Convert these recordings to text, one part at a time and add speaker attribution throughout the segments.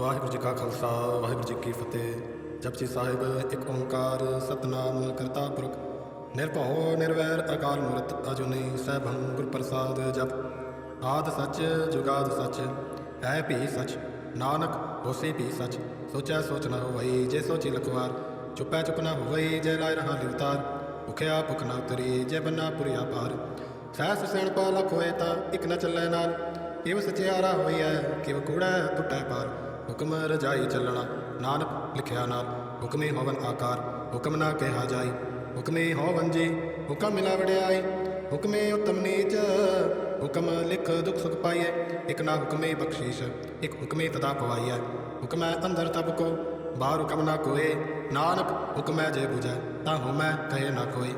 Speaker 1: ਵਾਹਿਗੁਰੂ ਜੀ ਕਾ ਖਾਲਸਾ, ਵਾਹਿਗੁਰੂ ਜੀ ਕੀ ਫਤਿਹ। ਜਪਜੀ ਸਾਹਿਬ, ਇੱਕ ਓੰਕਾਰ, ਸਤਨਾਮ, ਕਰਤਾ ਪੁਰਖ। ਨਿਰਭਉ, ਨਿਰਵੈਰ, ਅਕਾਲ ਮੂਰਤ, ਅਜੂਨੀ ਸੈਭੰ ਗੁਰ ਪ੍ਰਸਾਦ, ਜਪ। ਆਦ ਸਚ, ਜੁਗਾਦ ਸਚ ਹੈ ਭੀ ਸਚ, ਨਾਨਕ, ਹੋਸੀ ਭੀ ਸਚ। ਸੋਚੈ ਸੋਚ ਨ ਹੋਵਈ, ਜੇ ਸੋਚੀ ਲਖਵਾਰ। ਚੁੱਪੈ ਚੁੱਪ ਨਾ ਹੋਵਈ, ਜੇ ਲਾਇ ਰਹਾ ਲਿਵਤਾਰ ਭੁਖਿਆ ਭੁਖ ਨ ਉਤਰੀ, ਜੇ ਬੰਨਾ ਪੁਰੀਆ ਭਾਰ। ਸਹਿਸ ਸਿਣ ਪਾ ਲਖ ਹੋਏ ਤਾਂ ਇੱਕ ਨਾ ਚੱਲੇ ਨਾਲ। ਕਿਵ ਸਚਿਆਰਾ ਹੋਈ ਹੋਈਐ ਕਿਵ ਕੂੜਾ ਟੁੱਟੈ ਪਾਰ। ਹੁਕਮ ਰਜਾਈ ਚੱਲਣਾ। ਨਾਨਕ ਲਿਖਿਆ ਨਾਲ, ਹੁਕਮੇ ਹੋਵਨ ਆਕਾਰ, ਹੁਕਮ ਨਾ ਕਿਹਾ ਜਾਈ। ਹੁਕਮੇ ਹੋਵਨ ਜੀ, ਹੁਕਮ ਮਿਲਾ ਵਡਿਆਈ। ਹੁਕਮੇ ਉਤਮ ਨੀਚ, ਹੁਕਮ ਲਿਖ ਦੁਖ ਸੁਖ ਪਾਈਐ। ਇਕ ਨਾ ਹੁਕਮੇ ਬਖਸ਼ੀਸ਼, ਇਕ ਹੁਕਮੇ ਤਦਾ ਪਵਾਈਐ। ਹੁਕਮੈ ਅੰਦਰ ਤਬ ਕੋ, ਬਾਹਰ ਹੁਕਮ ਨਾ ਕੋਏ। ਨਾਨਕ, ਹੁਕਮੈ ਜੇ 부ਜੈ ਤਾਂ ਹੁਮੈ ਕਹੇ ਨਾ ਕੋਈ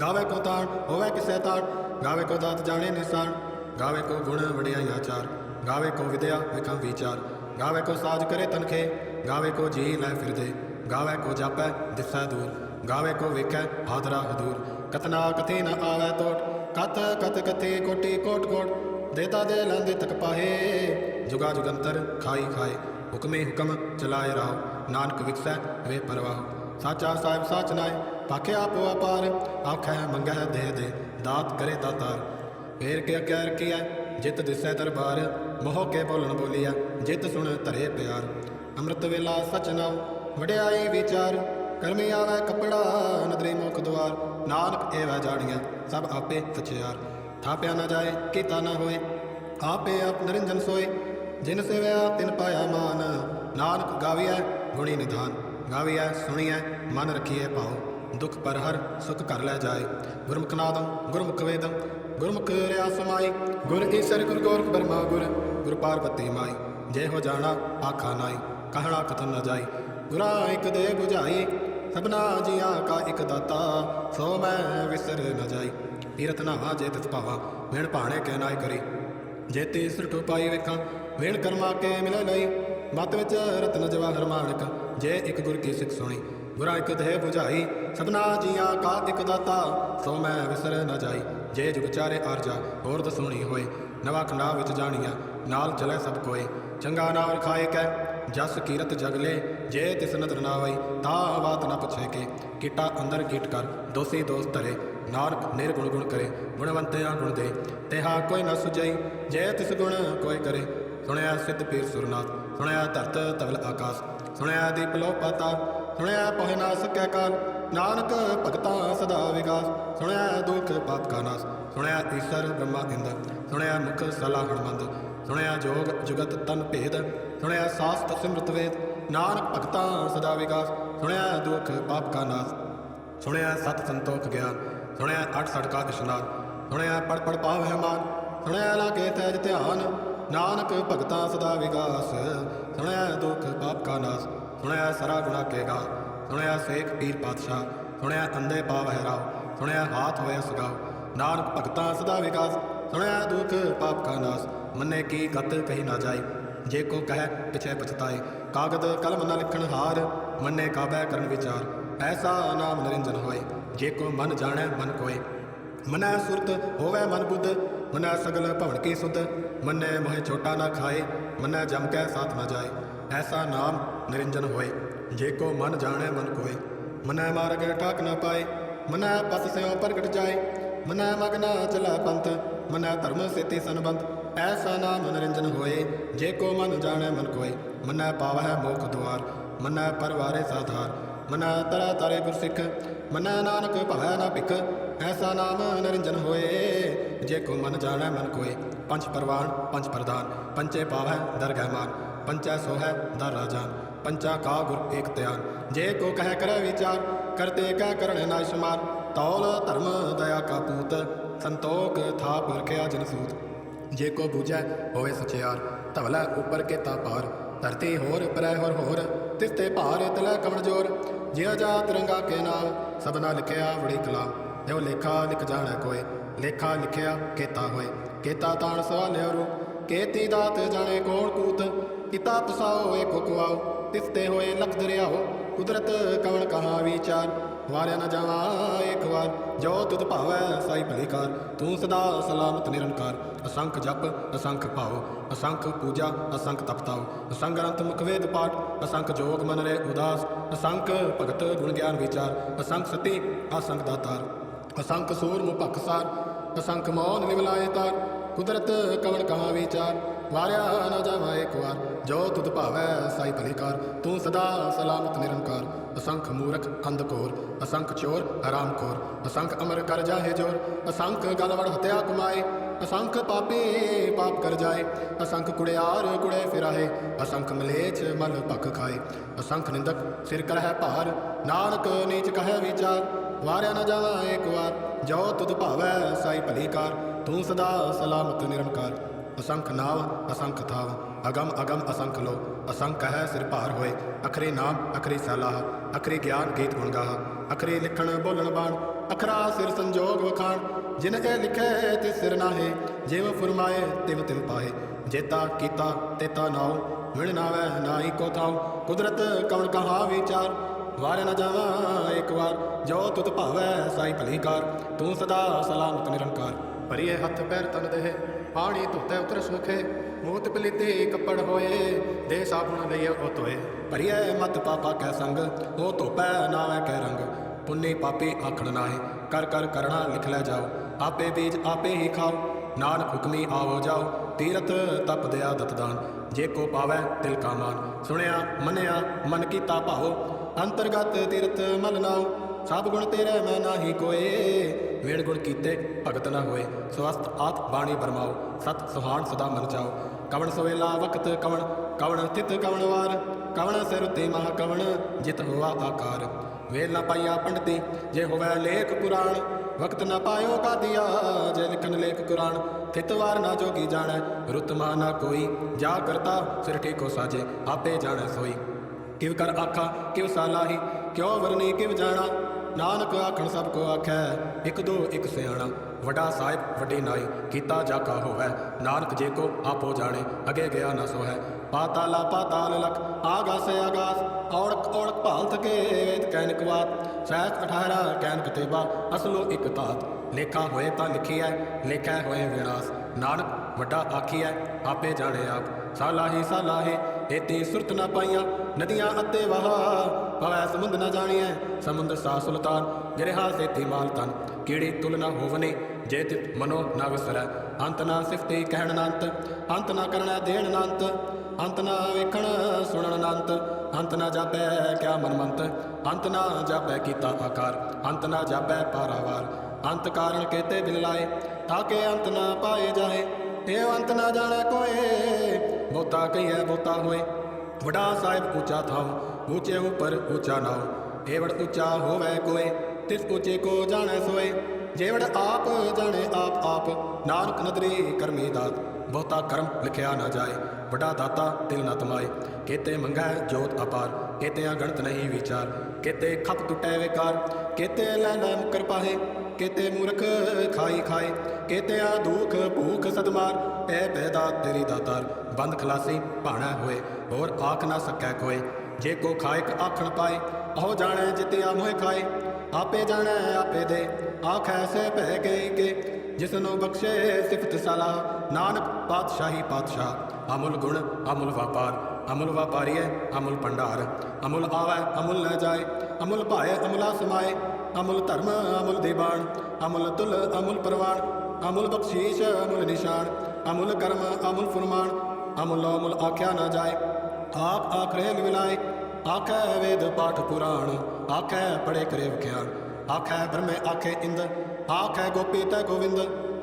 Speaker 1: ਗਾਵੇ ਕੋ ਤਾਣ, ਹੋਵੇ ਕਿਸੈ ਤਾਣ। ਗਾਵੇ ਕੋ ਦਾਤ ਜਾਣੇ ਨਿਸਾਨ ਗਾਵੇ ਕੋ ਗੁਣ ਵੜਿਆ ਆਚਾਰ ਗਾਵੇ ਕੋ ਵਿਦਿਆ ਵਿਕਮ ਵਿਚਾਰ। ਗਾਵੇ ਕੋ ਸਾਜ ਕਰੇ ਤਨਖੇ ਗਾਵੇ ਕੋ ਜੀ ਲੈ ਫਿਰਦੇ ਗਾਵੇ ਕੋ ਜਾਪੈ ਦਿਸੈ ਦੂਰ ਗਾਵੇ ਕੋ ਵੇਖੈ ਹਾਦਰਾ ਹਦੂਰ ਕਤਨਾ ਕਥੇ ਨ ਆਵੈ ਤੋਟ ਕਤ ਕਤ ਕਥੇ ਕੋਟੀ ਕੋਟ ਕੋਟ ਦੇਤਾ ਦੇ ਲੈਂਦੇ ਤਕ ਪਾਹੇ ਜੁਗਾ ਜੁਗੰਤਰ ਖਾਈ ਖਾਏ ਹੁਕਮੇ ਹੁਕਮ ਚਲਾਏ ਰਾਹ ਨਾਨਕ ਵਿਕਸੈ ਵੇ ਪਰਵਾਹ ਸਾਚਾ ਸਾਹਿਬ ਸਾਚ ਨਾਏ ਪਾਖੇ ਆਪੋ ਅਪਾਰ ਆਖੈ ਮੰਗਹਿ ਦੇ ਦੇ ਦਾਤ ਕਰੇ ਦਾਤਾਰ ਫੇਰ ਕੇ ਕਹਿ ਰਖੀਐ ਜਿਤ ਦਿਸੈ ਦਰਬਾਰ ਮੋਹ ਕੇ ਬੋਲਣ ਬੋਲੀਐ ਜਿਤ ਸੁਣ ਧਰੇ ਪਿਆਰ। ਅੰਮ੍ਰਿਤ ਵੇਲਾ ਸਚ ਨਾਮ ਵਡਿਆਈ ਵਿਚਾਰ। ਕਰਮੀ ਆਵੈ ਕਪੜਾ, ਨਦਰੇ ਮੁਖ ਦੁਆਰ। ਨਾਨਕ ਏਵੈ ਜਾਣੀਐ, ਸਭ ਆਪੇ ਸਚਿਆਰ ਥਾਪਿਆ ਨਾ ਜਾਏ, ਕੀਤਾ ਨਾ ਹੋਏ, ਆਪੇ ਆਪ ਨਿਰੰਜਨ ਸੋਏ। ਜਿਨ ਸੇਵਿਆ, ਤਿਨ ਪਾਇਆ ਮਾਨ। ਨਾਨਕ ਗਾਵੀਐ, ਗੁਣੀ ਨਿਧਾਨ। ਗਾਵਿਆ ਸੁਣੀਐ, ਮਨ ਰਖੀਐ ਭਾਉ। ਦੁਖ ਪਰ ਹਰ ਸੁਖ ਕਰ ਲੈ ਜਾਏ। ਗੁਰਮੁਖ ਨਾਦੰ, ਗੁਰਮੁਖ ਵੇਦੰ। ਗੁਰਮੁਖ ਰਿਆ ਸਮਾਈ। ਗੁਰ ਈਸਰ, ਗੁਰ ਗੋਰਖ ਬਰਮਾ ਗੁਰ। ਗੁਰ ਪਾਰਬਤੀ ਮਾਈ। ਜੇ ਹੋ ਜਾਣਾ ਆਖਾ ਨਾਈ, ਕਹਿਣਾ ਕਥਨ ਨਾ ਜਾਈ। ਗੁਰਾ ਇਕ ਦੇ 부ਝਾਈ ਸਭਨਾ ਜੀਆਂ ਕਾ ਇਕ ਦਾਤਾ, ਸੋ ਮੈਂ ਵਿਸਰ ਨਾ ਜਾਈ। ਤੀਰਥ ਨਾਵਾ ਜੇ ਤਿਸ ਭਾਵਾ ਮੇਣ ਭਾਣੇ ਕਹਿ ਨਾਇ ਕਰੀ। ਜੇ ਤੇ ਸਿਰਟੋ ਪਾਈ ਵੇਖਾਂ, ਵੇਣ ਕਰਮਾ ਕੇ ਮਿਲੇ ਲਈ। ਮਤ ਵਿੱਚ ਰਤਨ ਜਵਾਹਰ ਮਾਣਕ ਜੇ ਇੱਕ ਗੁਰ ਕੀ ਸਿੱਖ ਸੁਣੀ। ਗੁਰਾ ਇੱਕ ਦੇਹ 부ਝਾਈ ਸਭਨਾ ਜੀਆਂ ਕਾ ਇੱਕ ਦਾਤਾ, ਸੋ ਮੈਂ ਵਿਸਰ ਨਾ ਜਾਈ। ਜੇ ਜੁਗ ਵਿਚਾਰੇ ਆਰਜਾ, ਹੋਰ ਦਸੂਣੀ ਹੋਏ। ਨਵਾ ਖੰਡਾ ਵਿੱਚ ਜਾਣੀਆਂ, ਨਾਲ ਚਲੇ ਸਭ ਕੋਏ। ਚੰਗਾ ਨਾ ਰਖਾਏ ਕੈ, ਜਸ ਕੀਰਤ ਜਗਲੇ ਜੇ ਤਿਸ ਨਦਰ ਨਾ ਤਾਂ ਬਾਤ ਨਾ ਪੁੱਛੇ ਕੇ। ਕੀਟਾ ਅੰਦਰ ਕੀਟ ਕਰ, ਦੋਸੀ ਦੋਸ ਧਰੇ ਨਾਨਕ ਨਿਰਗੁਣ ਗੁਣ ਕਰੇ, ਗੁਣਵੰਤਿਆ ਗੁਣ ਦੇ। ਤੇਹਾ ਕੋਈ ਨ ਸੁਝਈ, ਜੇ ਤਿਸ ਗੁਣ ਕੋਈ ਕਰੇ। ਸੁਣਿਆ ਸਿੱਧ ਪੀਰ ਸੁਰਨਾਥ, ਸੁਣਿਆ ਧਰਤ ਤਵਲ ਆਕਾਸ, ਸੁਣਿਆ ਦੀਪ ਲੋ ਪਾਤਾ, ਸੁਣਿਆ ਪਹੁ ਨਾ ਸਕੈ ਕਾਲ। ਨਾਨਕ ਭਗਤਾਂ ਸਦਾ ਵਿਗਾਸ, ਸੁਣਿਆ ਦੁਖ ਪਾਪ ਕਾ ਨਾਸ, ਸੁਣਿਆ ਈਸ਼ਰ ਬ੍ਰਹਮਾ ਇੰਦ ਸੁਣਿਆ ਮੁਖ ਸਲਾਹ ਹਣਮੰਦ ਸੁਣਿਆ ਜੋਗ ਜੁਗਤ ਤਨ ਭੇਦ, ਸੁਣਿਆ ਸਾਸਤ ਸਿਮਰਤ ਵੇਦ, ਨਾਨਕ ਭਗਤਾਂ ਸਦਾ ਵਿਕਾਸ ਸੁਣਿਆ ਦੁਖ ਪਾਪ ਕਾ ਨਾਸ, ਸੁਣਿਆ ਸਤ ਸੰਤੋਖ ਗਿਆਨ, ਸੁਣਿਆ ਅਠ ਸੜਕਾ ਇਸ਼ਨਾਨ ਸੁਣਿਆ ਪੜ ਪੜ ਪਾਵਹਿ ਮਾਨ, ਸੁਣਿਆ ਲਾਗੇ ਤੈਜ ਧਿਆਨ, ਨਾਨਕ ਭਗਤਾਂ ਸਦਾ ਵਿਕਾਸ ਸੁਣਿਆ ਦੁਖ ਪਾਪ ਕਾ ਨਾਸ, ਸੁਣਿਆ ਸਰਾ ਗੁਣਾ ਕੇ ਗਾ, ਸੁਣਿਆ ਸੇਖ ਪੀਰ ਪਾਤਸ਼ਾਹ, ਸੁਣਿਆ ਅੰਦੇ ਪਾਵਹਿ ਰਾਵ ਸੁਣਿਆ ਹਾਥ ਹੋਇਆ ਸਗਾਵ ਨਾਨਕ ਭਗਤਾਂ ਸਦਾ ਵਿਕਾਸ ਸੁਣਿਆ ਦੁਖ ਪਾਪ ਕਾ ਨਾਸ ਮੰਨੇ ਕੀ ਗਤ ਕਹੀ ਨਾ ਜਾਏ, ਜੇ ਕੋ ਕਹੈ ਪਿਛੇ ਪਛਤਾਏ। ਕਾਗਦ ਕਲਮ ਨਾ ਲਿਖਣ ਹਾਰ, ਮੰਨੇ ਕਾਬੈ ਕਰਨ ਵਿਚਾਰ। ਐਸਾ ਨਾਮ ਨਿਰੰਜਨ ਹੋਏ, ਜੇ ਕੋ ਮਨ ਜਾਣੈ ਮਨ ਕੋਏ। ਮਨੈ ਸੁਰਤ ਹੋਵੇ ਮਨ ਬੁੱਧ, ਮਨੈ ਸਗਲ ਭਵਨ ਕੀ ਸੁਧ। ਮੰਨੈ ਮੋਹਿ ਛੋਟਾ ਨਾ ਖਾਏ, ਮੰਨੈ ਜਮ ਕੈ ਸਾਥ ਨਾ ਜਾਏ। ਐਸਾ ਨਾਮ ਨਿਰੰਜਨ ਹੋਏ, ਜੇ ਕੋ ਮਨ ਜਾਣੈ ਮਨ ਕੋਏ। ਮਨੈ ਮਾਰਗ ਠਾਕ ਨਾ ਪਾਏ, ਮਨੈ ਪਸ ਸਿਓ ਪ੍ਰਗਟ ਜਾਏ। ਮਨੈ ਮਗਨਾ ਚਲਾ ਪੰਥ, ਮਨੈ ਧਰਮ ਸੇਤੀ ਸੰਬੰਧ। ਐਸਾ ਨਾਮ ਨਿਰੰਜਨ ਹੋਏ, ਜੇ ਕੋ ਮਨ ਜਾਣੈ ਮਨ ਕੋਏ। ਮਨੈ ਪਾਵਹਿ ਮੋਖ ਦੁਆਰ, ਮਨੈ ਪਰਵਾਰੇ ਸਾਧਾਰ। ਮਨੈ ਤਰਾ ਤਰੇ ਗੁਰ ਸਿੱਖ ਮਨੈ ਨਾਨਕ ਭਵੈ ਨਾ ਭਿਖ। ਐਸਾ ਨਾਮ ਨਿਰੰਜਨ ਹੋਏ, ਜੇ ਕੋ ਮਨ ਜਾਣੈ ਮਨ ਕੋਏ। ਪੰਜ ਪਰਵਾਨ, ਪੰਜ ਪ੍ਰਧਾਨ ਪੰਚੇ ਪਾਵੈ ਦਰਗਹਿ ਮਾਨ। ਪੰਚੈ ਸੋਹੈ ਦਰ ਰਾਜਾਨ ਪੰਚਾ ਕਾ ਗੁਰ ਏਕ ਧਿਆਨ। ਜੇ ਕੋ ਕਹਿ ਕਰੈ ਵਿਚਾਰ, ਕਰਤੇ ਕੈ ਕਰਣ ਨਾ ਸ਼ਮਾਰ ਤੌਲ ਧਰਮ ਦਇਆ ਕਾ ਪੂਤ, ਸੰਤੋਖ ਥਾਪ ਰਖਿਆ ਜਨ ਸੂਤ। ਜੇ ਕੋ ਬੂਝੈ ਹੋਵੇ ਸਚਿਆਰ, ਧਵਲਾ ਉਪਰ ਕੇ ਤਾ ਧਰਤੀ ਹੋਰ ਪਰੈ ਹੋਰ ਹੋਰ, ਤਿਸ ਤੇ ਭਾਰ ਤਲੈ ਕਮਣ ਜੋਰ। ਜਿਉ ਜਾਤ ਰੰਗਾ ਕੇ ਨਾਮ ਸਭਨਾ ਲਿਖਿਆ ਬੜੀ ਕਲਾਮ ਜੋ ਲੇਖਾ ਲਿਖ ਜਾਣੈ ਕੋਏ, ਲੇਖਾ ਲਿਖਿਆ ਕੇਤਾ ਹੋਏ। ਕੇਤਾ ਤਾਣ ਸਵਾਲਿਆ ਰੂ ਕੇਤੀ ਦਾਤ ਜਾਣੇ ਕੋਣ ਕੂਤ। ਕਿਤਾ ਪਸਾਓ ਏਕੋ ਕੁਆਓ, ਤਿਸ ਤੇ ਹੋਏ ਲਖ ਦਰਿਆਓ ਕੁਦਰਤ ਕਵਣ ਕਹਾ ਵਿਚਾਰ। ਵਾਰਿਆ ਨਾ ਜਾਵਾਂ ਇੱਕ ਵਾਰ। ਜੋ ਤੁਧ ਭਾਵੈ, ਸਾਈ ਭਰੀਕਾਰ ਤੂੰ ਸਦਾ ਸਲਾਮਤ ਨਿਰੰਕਾਰ। ਅਸੰਖ ਜਪ, ਅਸੰਖ ਭਾਉ। ਅਸੰਖ ਪੂਜਾ, ਅਸੰਖ ਤਪਤਾਉ। ਅਸੰਖ ਗ੍ਰੰਥ ਮੁਖ ਵੇਦ ਪਾਠ। ਅਸੰਖ ਜੋਗ ਮਨ ਰੇ ਉਦਾਸ। ਅਸੰਖ ਭਗਤ ਗੁਣ ਗਿਆਨ ਵਿਚਾਰ। ਅਸੰਖ ਸਤੀ, ਅਸੰਖ ਦਾਤਾਰ। ਅਸੰਖ ਸੂਰ ਮੁ ਭਖਸਾਰ ਅਸੰਖ ਮੌਨ ਨਿਵਲਾਏ ਤਾਰ। ਕੁਦਰਤ ਕਵਣ ਕਹਾਂ ਵਿਚਾਰ। ਵਾਰਿਆ ਨਾ ਜਾਵਾਂ ਇੱਕ ਵਾਰ। ਜੋ ਤੁਧ ਭਾਵੈ, ਸਾਈ ਭਲੀਕਾਰ। ਤੂੰ ਸਦਾ ਸਲਾਮਤ ਨਿਰੰਕਾਰ। ਅਸੰਖ ਮੂਰਖ ਅੰਧ ਘੋਰ, ਅਸੰਖ ਚੋਰ, ਹਰਾਮ ਖੋਰ, ਅਸੰਖ ਅਮਰ ਕਰ ਜਾਹੇ ਜੋਰ, ਅਸੰਖ ਗਲਵੜ ਹਤਿਆ ਕਮਾਏ, ਅਸੰਖ ਪਾਪੇ ਪਾਪ ਕਰ ਜਾਏ, ਅਸੰਖ ਕੁੜਿਆਰ ਕੁੜੇ ਫਿਰਾਏ ਅਸੰਖ ਮਲੇਚ ਮਲ ਭਖ ਖਾਏ, ਅਸੰਖ ਨਿੰਦਕ ਸਿਰ ਕਰਹਿ ਭਾਰ, ਨਾਨਕ ਨੀਚ ਕਹੈ ਵਿਚਾਰ, ਵਾਰਿਆ ਨਾ ਜਾਵਾਂ ਇੱਕ ਵਾਰ, ਜੋ ਤੁਧ ਭਾਵੈ ਸਾਈ ਭਲੀ ਕਾਰ, ਤੂੰ ਸਦਾ ਸਲਾਮਤ ਨਿਰੰਕਾਰ, ਅਸੰਖ ਨਾਵ, ਅਸੰਖ ਥਾਵ। ਅਗਮ ਅਗਮ ਅਸੰਖ ਲੋ, ਅਸੰਖ ਹੈ ਸਿਰ ਭਾਰ ਹੋਏ, ਅਖਰੇ ਨਾਮ, ਅਖਰੇ ਸਲਾਹ, ਅਖਰੇ ਗਿਆਨ ਗੀਤ ਗੁਣ ਗਾਹ, ਅਖਰੇ ਲਿਖਣ ਬੋਲਣ ਬਾਣ, ਅਖਰਾ ਸਿਰ ਸੰਜੋਗ ਵਖਾਣ, ਜਿਨ ਇਹ ਲਿਖੇ ਤੇ ਸਿਰ ਨਾਹੇ, ਜਿਵ ਫਰਮਾਏ ਤਿਵ ਤਿਵ ਪਾਏ ਜੇਤਾ ਕੀਤਾ ਤੇਤਾ ਨਾਉ ਵਿਣ ਨਾਵੈ ਨਾਹੀ ਕੋ ਥਾਉ, ਕੁਦਰਤ ਕਵਣ ਕਹਾ ਵਿਚਾਰ, ਵਾਰ ਨਾ ਜਾਵਾਂ ਇੱਕ ਵਾਰ, ਜੋ ਤੁਤ ਭਾਵੈ ਸਾਈ ਭਲੀ ਕਾਰ ਤੂੰ ਸਦਾ ਸਲਾਮਤ ਨਿਰੰਕਾਰ, ਭਰੀਏ ਹੱਥ ਪੈਰ ਤਨ ਦੇਹ, ਪਾਣੀ ਧੁੱਤੇ ਉਤਰ ਸੁਖੇ ਮੂਤ ਪਲੀਤੇ ਕੱਪੜ ਹੋਏ, ਦੇ ਸਾਬਣ ਲਈਏ ਉਹ ਧੋਏ। ਭਰੀਏ ਮਤ ਪਾਪਾ ਕੈ ਸੰਗ ਉਹ ਧੋਪੈ ਨਾਵੇਂ ਕੈ ਰੰਗ। ਪੁੰਨੀ ਪਾਪੀ ਆਖਣ ਨਾਹੀ, ਕਰ ਕਰ ਕਰਣਾ ਲਿਖ ਲੈ ਜਾਓ। ਆਪੇ ਬੀਜ ਆਪੇ ਹੀ ਖਾਓ, ਨਾਨਕ ਹੁਕਮੀ ਆਵੋ ਜਾਓ। ਤੀਰਥ ਤਪ ਦਿਆ ਦਤਦਾਨ ਜੇ ਕੋ ਪਾਵੈ ਤਿਲ ਕਾ ਮਾਨ। ਸੁਣਿਆ ਮੰਨਿਆ ਮਨ ਕੀਤਾ ਭਾਉ ਅੰਤਰਗਤ ਤੀਰਥ ਮਲ ਨਾਉ। ਸਭ ਗੁਣ ਤੇਰੇ ਮੈਂ ਨਾਹੀ ਕੋਏ। ਵੇਣ ਗੁਣ ਕੀਤੇ ਭਗਤ ਨਾ ਹੋਏ। ਸਵਸਤ ਆਤ ਬਾਣੀ ਬਰਮਾਓ। ਸਤ ਸੁਹਾਣ ਸਦਾ ਮਨ ਚਾਓ ਕਵਣ ਸੋਵੇਲਾ ਵਕਤ ਕਵਣ ਕਵਣ ਸਥਿਤ ਕਵਣ ਵਾਰ। ਕਵਣ ਸਿਰ ਤੇ ਮਹਾ ਕਵਣ, ਜਿਤ ਹੋਆ ਆਕਾਰ। ਵੇਲ ਨਾ ਪਾਈਆ ਪੰਡਤੀ, ਜੇ ਹੋਵੇ ਲੇਖ ਕੁਰਾਨ। ਵਕਤ ਨਾ ਪਾਇਓ ਕਾਦੀਆ, ਜੇ ਲਿਖਨ ਲੇਖ ਕੁਰਾਨ। ਥਿਤ ਵਾਰ ਨਾ ਜੋਗੀ ਜਾਣੈ, ਰੁਤ ਮਾ ਨਾ ਕੋਈ। ਜਾ ਕਰਤਾ ਸਿਰ ਠੀਕੋ ਸਾਜੇ, ਆਪੇ ਜਾਣੈ ਸੋਈ। ਕਿਵ ਕਰ ਆਖਾ, ਕਿਵ ਸਾਲਾਹੀ ਕਿਉ ਵਰਨੀ ਕਿਵ ਜਾਣਾ। ਨਾਨਕ ਆਖਣ ਸਭ ਕੋ ਆਖੈ, ਇੱਕ ਦੋ, ਇਕ ਸਿਆਣਾ, ਵੱਡਾ ਸਾਹਿਬ, ਵੱਡੀ ਨਾਈ, ਕੀਤਾ ਜਾਕਾ ਕਾ ਨਾਨਕ ਜੇ ਕੋ ਆਪੋ ਜਾਣੇ, ਅਗੇ ਗਿਆ ਨਾ ਸੋਹੈ। ਪਾਤਾਲਾ ਪਾਤਾਲ ਲਖ, ਆਗਾਸ ਆਗਾਸ, ਔੜਕ ਔੜਕ ਭਾਲਤ ਕੇ ਵੇਦ ਕੈਨਿਕ ਬਾਤ ਸਹਿਸ 18 ਕੈਨ ਕਤੇਬਾ ਅਸਲੋ ਇਕ ਤਾਤ ਲੇਖਾ ਹੋਏ ਤਾਂ ਲਿਖੀ ਲਿਖੀਐ, ਲੇਖੈ ਹੋਏ ਵਿਨਾਸ਼। ਨਾਨਕ ਵੱਡਾ ਆਖੀ ਆਖੀਐ, ਆਪੇ ਜਾਣੇ ਆਪ। ਸਾਲਾਹੀ ਸਾਲਾਹੀ ਏਤੀ ਸੁਰਤ ਨਾ ਪਾਈਆਂ, ਨਦੀਆਂ ਅਤੇ ਵਹਾ। ਭਵੈ ਸਮੁੰਦ ਨਾ ਜਾਣੀਐ ਸਮੁੰਦ ਸਾ ਸੁਲਤਾਨ ਗਿਰਹਾ ਸੇਤੀ ਮਾਲ ਤਨ। ਕੀੜੀ ਨਾ ਹੋਵਨੇ, ਜੇ ਤਿਤ ਮਨੋ ਨਾ ਵਿਸਰੈ। ਅੰਤ ਨਾ ਸਿਫਤੇ ਕਹਿਣ ਨੰਤ ਅੰਤ ਨਾ ਕਰਣਾ ਦੇਣ ਨੰਤ ਅੰਤ ਨਾ ਵੇਖਣ ਸੁਣਨ ਨੰਤ ਅੰਤ ਨਾ ਜਾਪੈ ਕਿਆ ਮਨਮੰਤ ਅੰਤ ਨਾ ਜਾਪੈ ਕੀਤਾ ਆਕਾਰ, ਅੰਤ ਨਾ ਜਾਪੈ ਪਾਰਾਵਾਰ। ਅੰਤ ਕਾਰਣ ਕੇਤੇ ਦਿਲ ਲਾਏ ਤਾਕੇ ਅੰਤ ਨਾ ਪਾਏ ਜਾਏ। ਇਹ ਅੰਤ ਨਾ ਜਾਣੈ ਕੋਏ ਬਹੁਤਾ ਕਹੀਐ ਬੋਤਾ ਹੋਏ। ਵਡਾ ਸਾਹਿਬ ਉੱਚਾ ਥਾਉ, ਉੱਚੇ ਉਪਰ ਉੱਚਾ ਨਾਉ। ਏਵੜ ਉੱਚਾ ਹੋਵੇ ਕੋਏ, ਤਿਸ ਉੱਚੇ ਕੋ ਜਾਣੈ ਸੋਏ। ਜੇਵੜ ਆਪ ਜਾਣੇ ਆਪ ਆਪ, ਨਾਨਕ ਨਦਰੀ ਕਰਮੀ ਦਾਤ। ਬਹੁਤਾ ਕਰਮ ਲਿਖਿਆ ਨਾ ਜਾਏ, ਵੱਡਾ ਦਾਤਾ ਦਿਲ ਨਾ ਤਮਾਏ। ਕੇਤੇ ਮੰਗੈ ਜੋਤ ਅਪਾਰ ਕੇਤੇ ਅਗਣਤ ਨਹੀਂ ਵਿਚਾਰ। ਕੇਤੇ ਖਪ ਟੁੱਟੈ ਵਿਕਾਰ, ਕੇਤੇ ਲੈ ਲੈ ਮੁਕਰ ਪਾਹੇ ਕੇਤੇ ਮੂਰਖ ਖਾਈ ਖਾਏ ਕੇਤੇ ਆ ਦੁਖ ਭੂਖ ਸਤਮਾਰ ਐ ਪੈਦਾ ਤੇਰੀ ਦਾਤਾਰ, ਬੰਦ ਖਲਾਸੀ ਭਾਣਾ ਹੋਏ, ਹੋਰ ਆਖ ਨਾ ਸਕੈ ਕੋਏ ਜੇ ਕੋ ਖਾਇਕ ਆਖਣ ਪਾਏ ਆਹੋ ਜਾਣੈ ਜਿਤਿਆ ਮੋਹਿ ਖਾਏ। ਆਪੇ ਜਾਣੈ, ਆਪੇ ਦੇ, ਆਖੈ ਸੇ ਭੈ ਗਏ ਕੇ। ਜਿਸ ਨੂੰ ਬਖਸ਼ੇ ਸਿਫਤ ਸਲਾਹ ਨਾਨਕ ਪਾਤਸ਼ਾਹੀ ਪਾਤਸ਼ਾਹ। ਅਮੁਲ ਗੁਣ, ਅਮੁਲ ਵਪਾਰ, ਅਮੁਲ ਵਪਾਰੀਏ ਅਮੁਲ ਭੰਡਾਰ। ਅਮੁਲ ਆਵੈ, ਅਮੁਲ ਨਾ ਜਾਏ ਅਮੁਲ ਭਾਏ, ਅਮੁਲਾ ਸਮਾਏ, ਅਮੁਲ ਧਰਮ, ਅਮੁਲ ਦੀਵਾਨ ਅਮਲ ਤੁਲ, ਅਮੁਲ ਪਰਵਾਨ, ਅਮੁਲ ਬਖਸ਼ੀਸ਼, ਅਮੁਲ ਨਿਸ਼ਾਨ, ਅਮੁਲ ਕਰਮ, ਅਮੁਲ ਫਰਮਾਨ, ਅਮੁਲ ਅਮੁਲ ਆਖਿਆ ਨਾ ਜਾਏ। ਆਖ ਆਖਰੇ ਲਿਵਲਾਏ ਆਖੈ ਵੇਦ ਪਾਠ ਪੁਰਾਣ, ਆਖੈ ਪੜੇ ਕਰੇ ਵਿਖਿਆਨ, ਆਖੈ ਬ੍ਰਹਮੇ ਆਖੈ ਇੰਦ ਆਖੈ ਗੋਪੀ ਤੈ ਗੋਵਿੰਦ,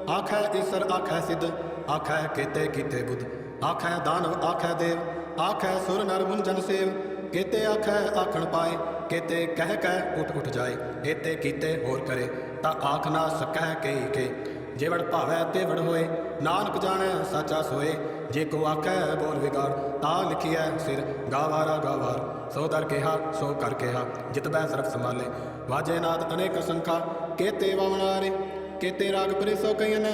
Speaker 1: ਆਖੈ ਈਸਰ ਆਖੈ ਸਿੱਧ, ਆਖੈ ਕੀਤੇ ਕੀਤੇ ਬੁੱਧ, ਆਖੈ ਦਾਨਵ ਆਖੈ ਦੇਵ, ਆਖੈ ਸੁਰ ਨਰ ਮੁਨ ਜਨ ਸੇਵ, ਕੀਤੇ ਆਖੈ ਆਖਣ ਪਾਏ ਕੀਤੇ ਕਹਿ ਕਹਿ ਉਠ ਉਠ ਜਾਏ ਏਤੇ ਕੀਤੇ ਹੋਰ ਕਰੇ, ਤਾਂ ਆਖ ਨਾ ਸਕੈ ਕਈ ਕੇ। ਜੇ ਭਾਵੈ ਤੇਵੜ ਹੋਏ, ਨਾਨਕ ਜਾਣੈ ਸਾਚਾ ਸੋਏ। ਜੇ ਕੋ ਆਖੈ ਬੋਲ ਵਿਗਾੜ, ਤਾਂ ਲਿਖੀਐ ਸਿਰ, ਗਾਵਾਰਾ ਗਾਵਾਰ। ਸੋ ਦਰ ਕਿਹਾ, ਸੋ ਕਰ ਕਿਹਾ ਜਿਤਬੈ ਸਰਬ ਸੰਭਾਲੇ। ਵਾਜੇ ਨਾਦ ਅਨੇਕ ਸੰਖਾ, ਕੇਤੇ ਵਵਨਾਰੇ ਕੇਤੇ ਰਾਗ ਪਰੇ ਸੋ ਕਈਨ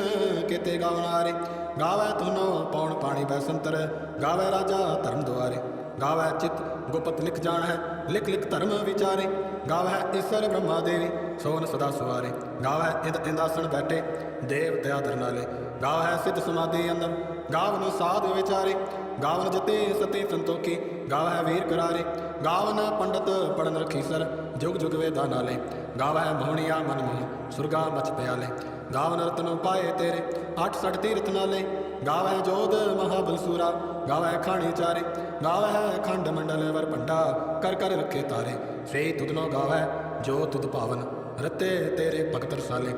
Speaker 1: ਕੇਤੇ ਗਾਵਨਾਰੇ ਗਾਵੇ ਤੁਨੋ ਪੌਣ ਪਾਣੀ ਬੈ ਸੰਤਰ, ਗਾਵੇ ਰਾਜਾ ਧਰਮ ਦੁਆਰੇ। ਗਾਵੈ ਚਿਤ ਗੁਪਤ ਲਿਖ ਜਾਣ ਹੈ ਲਿਖ ਲਿਖ ਧਰਮ ਵਿਚਾਰੇ। ਗਾਵੈ ਈਸ਼ਰ ਬ੍ਰਹਮਾ ਦੇਵੀ, ਸੋਨ ਸਦਾ ਸੁਵਾਰੇ ਗਾਵੈ ਇੰਦ ਇੰਦਾਸਣ ਬੈਠੇ, ਦੇਵ ਤੇ ਆਦਰ ਨਾਲੇ ਗਾਵੈ ਸਿੱਧ ਸਮਾਧੀ ਅੰਦਰ, ਗਾਵ ਨੂੰ ਸਾਧ ਵਿਚਾਰੇ। ਗਾਵਨ ਜਤੇ ਸਤੇ ਸੰਤੋਖੀ ਗਾਵੈ ਵੀਰ ਕਰਾਰੇ। ਗਾਵਨ ਪੰਡਤ ਪੜਨ ਰਖੀਸਰ ਜੁਗ ਜੁਗ ਵੇਦਾ ਨਾਲੇ ਗਾਵੈ ਮੋਹਣੀਆ ਮਨ ਮੋਹ, ਸੁਰਗਾ ਮਚ ਪਿਆਲੇ। ਗਾਵਨ ਰਤਨ ਪਾਏ ਤੇਰੇ, ਅੱਠ ਸੜ ਤੀਰਥ ਨਾਲੇ। ਗਾਵੈ ਜੋਧ ਮਹਾਬਲ ਸੂਰਾ ਗਾਵੈ ਖਾਣੀ ਚਾਰੇ। ਗਾਵੈ ਖੰਡ ਮੰਡਲ ਵਰ ਭੰਡਾ, ਕਰ ਕਰ ਰੱਖੇ ਤਾਰੇ। ਸੇ ਤੁਧਨੋ ਗਾਵੈ ਜੋ ਤੁਧ ਭਾਵਨ ਰਤੇ ਤੇਰੇ ਭਗਤ ਰਸਾਲੇ।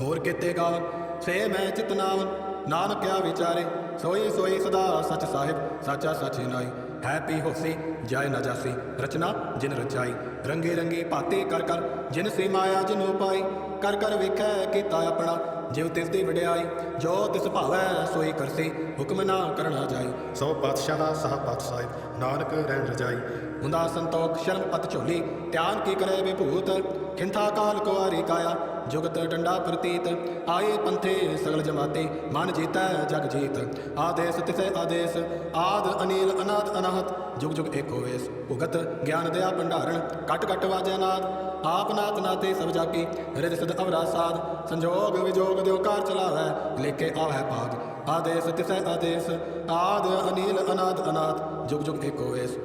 Speaker 1: ਹੋਰ ਕਿਤੇ ਗਾਵਨ, ਸੇ ਮੈਂ ਚਿਤਨਾਵਨ ਨਾਨਕਿਆ ਵਿਚਾਰੇ, ਸੋਈ ਸੋਈ ਸਦਾ ਸਚ ਸਾਹਿਬ, ਸਾਚਾ ਸਚੇ ਨਾਈ। ਹੈ ਪੀ ਹੋਸੀ, ਜਾਇ ਨਾ ਜਾਸੀ, ਰਚਨਾ ਜਿਨ ਰਚਾਈ। ਰੰਗੇ ਰੰਗੀ ਭਾਤੀ ਕਰ ਕਰ, ਜਿਨ ਸੇ ਮਾਇਆ ਜਿਨ ਉਪਾਈ ਕਰ ਕਰ ਵੇਖੈ ਕੀਤਾ ਆਪਣਾ ਜਿਵ ਤਿਸ ਦੀ ਵਡਿਆਈ। ਜੋ ਤਿਸ ਭਾਵੈ ਸੋਈ ਕਰਸੀ, ਹੁਕਮ ਨਾ ਕਰਨਾ ਜਾਈ।
Speaker 2: ਸੋ ਪਾਤਸ਼ਾਹ ਸਹ ਪਾਤ ਸਾਹਿਬ, ਨਾਨਕ ਰਹਿਣ ਰਜਾਈ।
Speaker 1: ਹੁੰਦਾ ਸੰਤੋਖ, ਸ਼ਰਮ ਪਤ ਝੋਲੀ, ਧਿਆਨ ਕੀ ਕਰੇ ਵਿਭੂਤ। ਖਿੰਥਾ ਕਾਲ ਕੁਆਰੀ ਕਾਇਆ ਜੁਗਤ ਡੰਡਾ ਪ੍ਰਤੀਤ, ਆਏ ਪੰਥੇ ਸਗਲ ਜਮਾਤੇ, ਮਨ ਜੀਤੈ ਜਗ ਜੀਤ। ਆਦੇਸ ਤਿਸੈ ਆਦੇਸ, ਆਦ ਅਨੀਲ ਅਨਾਦ ਅਨਾਹਤ, ਜੁਗ ਜੁਗ ਏਕੋ ਵੇਸ ਭੁਗਤ ਗਿਆਨ ਦਇਆ ਭੰਡਾਰਣ, ਕਟ ਕਟ ਵਾਜੈ ਨਾਦ। ਆਪ ਨਾਤ ਨਾਤੇ ਸਭ ਜਾਪੀ ਰਿਦ ਸਦ ਅਵਰਾ ਸਾਧ ਸੰਜੋਗ ਵਿਜੋਗ ਦਿਓ ਕਾਰ ਚਲਾਵੈ ਲੇਕੇ ਆਵੈ ਭਾਗ ਆਦੇਸ ਤਿਸੈ ਆਦੇਸ, ਆਦ ਅਨੀਲ ਅਨਾਦ ਅਨਾਥ ਜੁਗ ਜੁਗ ਏਕੋ ਵੇਸ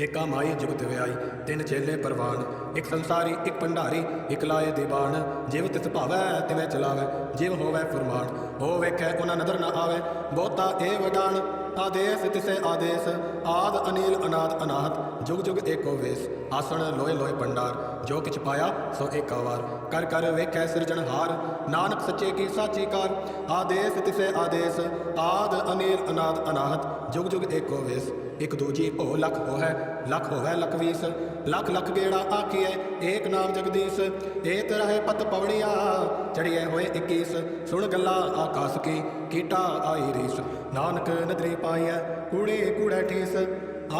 Speaker 1: ਏਕਾ ਮਾਈ ਜੁਗਤ ਵਿਆਈ, ਤਿੰਨ ਚੇਲੇ ਪਰਵਾਨ, ਇੱਕ ਸੰਸਾਰੀ, ਇੱਕ ਭੰਡਾਰੀ, ਇੱਕ ਲਾਏ ਦੇ ਜਿਵ ਤਿਸ ਭਾਵੈ, ਤਿਵੇਂ ਚਲਾਵੈ, ਜਿਵ ਹੋਵੈ ਫਰਮਾਨ। ਹੋ ਵੇਖੈ ਉਹਨਾਂ ਨਦਰ ਨਾ ਆਵੈ, ਬਹੁਤਾ ਏ ਵਡਾਣ ਆਦੇਸ ਤਿਸੇ ਆਦੇਸ। ਆਦ ਅਨੀਲ ਅਨਾਦ ਅਨਾਹਤ, ਜੁਗ ਜੁਗ ਏਕੋ ਵੇਸ। ਆਸਣ ਲੋਏ ਲੋਏ ਭੰਡਾਰ, ਜੋ ਕਿਛ ਪਾਇਆ ਸੋ ਏਕਾਵਾਰ ਕਰ ਕਰ ਵੇਖੈ ਸਿਰਜਣਹਾਰ ਨਾਨਕ ਸੱਚੇ ਕੀ ਸਾਚੀ ਕਾਰ। ਆਦੇਸ ਤਿਸੇ ਆਦੇਸ, ਆਦ ਅਨੀਲ ਅਨਾਦ ਅਨਾਹਤ, ਜੁਗ ਜੁਗ ਏਕੋ ਵੇਸ। ਇਕ ਦੂਜੀ ਭੋ ਲਖ ਹੋਵੈ ਲਖ ਹੋਵੈ ਲਖ ਲਖ ਲਖ ਗੇੜਾ ਆਖੀਐ, ਏਕ ਨਾਮ ਜਗਦੀਸ਼, ਏਤ ਰਹੇ ਪਤ ਪਵੜੀਆ ਚੜੀਐ ਹੋਏ 21 ਸੁਣ ਗੱਲਾਂ ਆਕਾਸ ਕੀ, ਕੀਟਾ ਆਈ ਰੀਸ, ਨਾਨਕ ਨਦਰੀ ਪਾਈਐ, ਕੂੜੇ ਕੂੜਾ ਠੀਸ,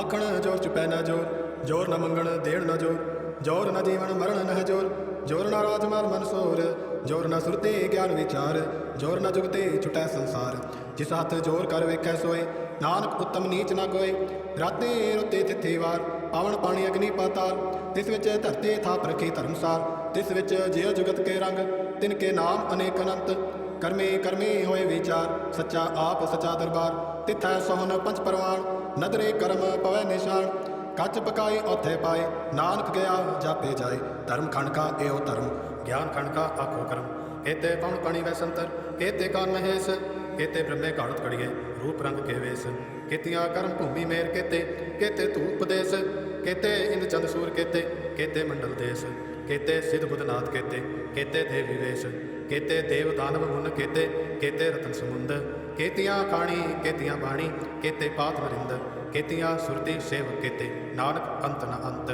Speaker 1: ਆਖਣ ਜੋ ਚੁਪੈ ਨਾ ਜੋਰ ਜੋਰ ਨਾ ਮੰਗਣ ਦੇਣ ਨਾ ਜੋਰ ਜੋਰ ਨਾ ਜੀਵਨ ਮਰਨ ਨਹ ਜੋਰ ਜੋਰ ਨਾ ਰਾਜਮਾਲ ਮਨਸੂਰ ਜੋਰ ਨਾ ਸੁਰਤੇ ਗਿਆਨ ਵਿਚਾਰ, ਜੋਰ ਨਾ ਜੁਗਤੇ ਛੁਟੈ ਸੰਸਾਰ। ਜਿਸ ਹੱਥ ਜੋਰ ਕਰ ਵੇਖੈ ਸੋਏ, ਨਾਨਕ ਉਤਮ ਨੀਚ ਨਾ ਕੋਏ। ਰਾਤੇ ਰੁੱਤੇ ਤਿੱਥੇ ਵਾਰ, ਪਾਵਨ ਪਾਣੀ ਅਗਨੀ ਪਾਤਾਲ। ਤਿਸ ਵਿੱਚ ਧਰਤੇ ਥਾਪ ਰਖੀ ਧਰਮਸਾਰ ਤਿਸ ਵਿੱਚ ਜਿਉ ਜੁਗਤ ਕੇ ਰੰਗ, ਤਿਨ ਕੇ ਨਾਮ ਅਨੇਕ ਅਨੰਤ। ਕਰਮੇ ਕਰਮੇ ਹੋਏ ਵਿਚਾਰ, ਸੱਚਾ ਆਪ ਸੱਚਾ ਦਰਬਾਰ। ਤਿਥੈ ਸੋਹਨ ਪੰਜ ਪਰਵਾਨ ਨਦਰੇ ਕਰਮ ਪਵੈ ਨਿਸ਼ਾਨ। ਕੱਚ ਪਕਾਈ ਉਥੇ ਪਾਏ। ਨਾਨਕ ਗਿਆ, ਜਾਪੇ ਜਾਏ। ਧਰਮ ਖਣਕਾ, ਇਹੋ ਧਰਮ।
Speaker 2: ਗਿਆਨ ਖਣਕਾ, ਆਖੋ ਕਰਮ। ਏਤੇ ਪਵਨ ਪਣੀ ਵੈ ਸੰਤਰ ਏਤੇ ਕਾਨ ਮਹੇਸ਼ ਏਤੇ ਬ੍ਰਹਮੇ ਘਾੜਤ ਕੜੀਏ ਰੂਪ ਰੰਗ ਕੇ ਵੇਸ। ਕੀਤੀਆਂ ਕਰਮ ਭੂਮੀ ਮੇਰ ਕੇਤੇ ਕੇਤੇ ਧੂਪ ਦੇਸ। ਕੇਤੇ ਇੰਦ ਚੰਦ ਸੂਰ ਕੇਤੇ ਕੇਤੇ ਮੰਡਲ ਦੇਸ। ਕੇਤੇ ਸਿਧ ਬੁੱਧਨਾਥ ਕੇਤੇ ਕੇਤੇ ਦੇਵੀ ਵੇਸ਼। ਕੇਤੇ ਦੇਵ ਦਾਨਵ ਮੁਨ ਕੇਤੇ ਕੇਤੇ ਰਤਨ ਸਮੁੰਦ। ਕੇਤੀਆਂ ਕਾਣੀ ਕੇਤੀਆਂ ਬਾਣੀ, ਕੇਤੇ ਪਾਤ ਵਰਿੰਦ, ਕੇਤੀਆਂ ਸੁਰਤੀ ਸੇਵਕ, ਕੇਤੇ ਨਾਨਕ ਅੰਤ ਨ ਅੰਤ।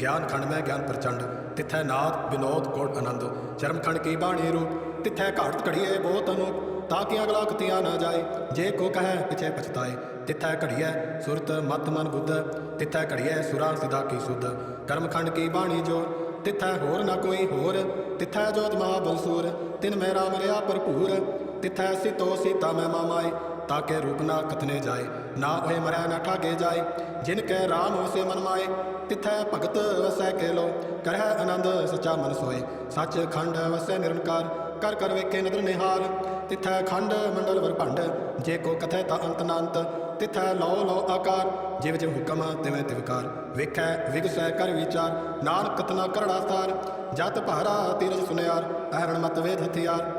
Speaker 1: ਗਿਆਨ ਖੰਡ ਮੈਂ ਗਿਆਨ ਪ੍ਰਚੰਡ, ਤਿੱਥੈ ਨਾਦ ਵਿਨੋਦ ਕੋਟ ਆਨੰਦ। ਚਰਮ ਖੰਡ ਕੀ ਬਾਣੀ ਰੂਪ, ਤਿਥੈ ਘਾਟ ਘੜੀਏ ਬਹੁਤ ਅਨੂਪ। ਤਾਂ ਕਿ ਅਗਲਾ ਕਤਿਆ ਨਾ ਜਾਏ, ਜੇ ਕੋ ਕਹੈ ਪਿਛੇ ਪਛਤਾਏ। ਤਿਥੈ ਘੜੀਐ ਸੁਰਤ ਮਤ ਮਨ ਬੁੱਧ, ਤਿਥੈ ਘੜੀਐ ਸੁਰਾਂ ਸਿਦਾ ਕੀ ਸੁਧ। ਕਰਮ ਖੰਡ ਕੀ ਬਾਣੀ ਜੋ ਤਿਥੈ ਹੋਰ ਨਾ ਕੋਈ ਹੋਰ। ਤਿਥੈ ਜੋਤ ਮਹਾ ਬਲਸੂਰ ਤਿਨ ਮੈਂ ਰਾਮ ਰਿਆ ਭਰਪੂਰ। ਤਿੱਥੈ ਸਿਤੋ ਸੀਤਾ ਮੈਂ ਮਾਮਾਏ ਤਾਕੇ ਰੂਪ ਨਾ ਕਥਨੇ ਜਾਏ, ਨਾ ਹੋਏ ਮਰਿਆ, ਨਾ ਠਾਗੇ ਜਾਏ। ਜਿਨ ਕੈ ਰਾਮ ਹੋਸੇ ਮਨ ਮਾਏ, ਤਿਥੈ ਭਗਤ ਵਸੈ ਕੇ ਲੋ ਕਰਹਿ ਆਨੰਦ ਸਚਾ ਮਨ ਸੋਏ। ਸੱਚ ਖੰਡ ਵਸੈ ਨਿਰੰਕਾਰ, ਕਰ ਕਰ ਵੇਖੇ ਨਦਰ ਨਿਹਾਲ ਤਿਥੈ ਖੰਡ ਮੰਡਲ ਵਰ ਭੰਡ, ਜੇ ਕੋ ਕਥੈ ਤਾ ਅੰਤ ਨਾ ਅੰਤ ਤਿਥੈ ਲੋ ਲੋ ਆਕਾਰ, ਜਿਵ ਜਿਵ ਹੁਕਮ ਤਿਵੇਂ ਤਿਵਕਾਰ ਵੇਖੈ, ਵਿਗਸੈ ਕਰ ਵਿਚਾਰ, ਨਾਨਕ ਕਤਨਾ ਕਰੜਾ ਸਾਰ। ਜਤ ਭਾਰਾ ਤੀਰਜ ਸੁਨਿਆਰ, ਅਹਰਣ ਮਤ ਵੇਦ ਹਥਿਆਰ।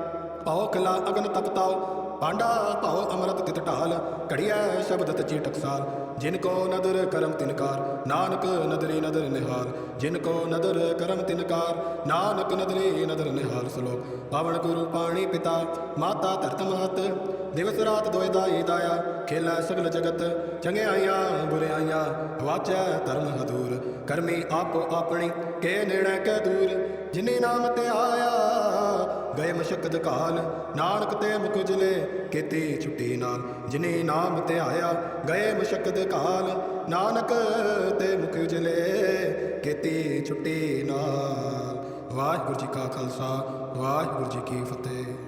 Speaker 1: ਪਾਉ ਕਲਾ ਅਗਨ ਤਪਤਾਉ ਪਾਂਡਾ ਭਾਉ ਅੰਮ੍ਰਿਤ ਤਿਤ ਢਾਲ। ਘੜੀਐ ਸ਼ਬਦ ਤਚੀ ਟਕਸਾਲ ਜਿਨ ਕੋ ਨਦਰ ਕਰਮ ਤਿਨਕਾਰ ਨਾਨਕ ਨਦਰੀ ਨਦਰ ਨਿਹਾਲ ਜਿਨ ਕੋ ਨਦਰ ਕਰਮ ਤਿਨਕਾਰ ਨਾਨਕ ਨਦਰੀ ਨਦਰ ਨਿਹਾਲ ਸਲੋਕ। ਪਾਵਨ ਗੁਰੂ ਪਾਣੀ ਪਿਤਾ, ਮਾਤਾ ਧਰਤ ਮਹਤ। ਦਿਵਸ ਰਾਤ ਦੋਇ ਦਾਈ ਦਾਇਆ, ਖੇਲਾ ਸਗਲ ਜਗਤ। ਚੰਗਿਆਈਆਂ ਬੁਰਿਆਈਆਂ ਵਾਚੈ ਧਰਮ ਹਦੂਰ। ਕਰਮੀ ਆਪੋ ਆਪਣੀ, ਕੇ ਨੇੜੇ ਕੈ ਦੂਰ। ਜਿਨੇ ਨਾਮ ਤੇ ਆਇਆ ਗਏ ਕਾਲ, ਨਾਨਕ ਤੇ ਮੁਖ ਜਲੇ, ਕੀਤੀ ਛੁੱਟੀ ਨਾਲ ਜਿਨੇ ਨਾਮ ਤੇ ਆਇਆ ਗਏ ਮਸ਼ਕਦ ਕਾਲ, ਨਾਨਕ ਤੇ ਮੁਖ ਜਲੇ, ਕੀਤੀ ਛੁੱਟੀ ਨਾਲ। ਵਾਹਿਗੁਰੂ ਜੀ ਕਾ ਖਾਲਸਾ, ਵਾਹਿਗੁਰੂ ਜੀ ਕੀ ਫਤਿਹ।